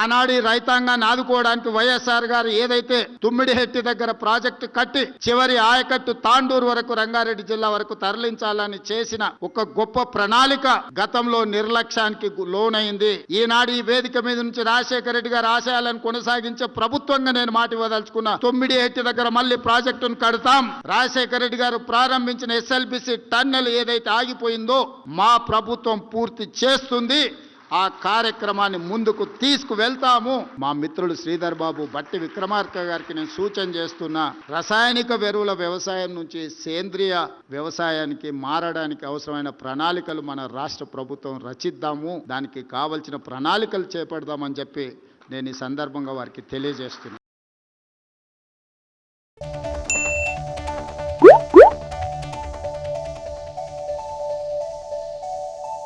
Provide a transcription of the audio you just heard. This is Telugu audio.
ఆనాడు రైతాంగాన్ని ఆదుకోవడానికి వైఎస్ఆర్ గారు ఏదైతే తుమ్మిడిహెట్టి దగ్గర ప్రాజెక్టు కట్టి చివరి ఆయకట్టు తాండూరు వరకు రంగారెడ్డి జిల్లా వరకు తరలించాలని చేసిన ఒక గొప్ప ప్రణాళిక గతంలో నిర్లక్ష్యానికి లోనైంది. ఈనాడు ఈ వేదిక మీద నుంచి రాజశేఖర రెడ్డి గారు ఆశయాలను కొనసాగించే ప్రభుత్వంగా నేను మాట ఇవ్వదలుచుకున్నా. తొమ్మిడి హెట్టి దగ్గర మళ్ళీ ప్రాజెక్టును కడతాం. రాజశేఖర రెడ్డి గారు ప్రారంభించిన ఎస్ఎల్బిసి టన్నెల్ ఏదైతే ఆగిపోయిందో మా ప్రభుత్వం పూర్తి చేస్తుంది. ఆ కార్యక్రమాన్ని ముందుకు తీసుకువెళ్తాము. మా మిత్రుడు శ్రీధర్ బాబు బట్టి విక్రమార్క గారికి నేను సూచన చేస్తున్నా రసాయనిక ఎరువుల వ్యవసాయం నుంచి సేంద్రియ వ్యవసాయానికి మారడానికి అవసరమైన ప్రణాళికలు మన రాష్ట్ర ప్రభుత్వం రచిద్దాము. దానికి కావలసిన ప్రణాళికలు చేపడదామని చెప్పి నేను ఈ సందర్భంగా వారికి తెలియజేస్తున్నాను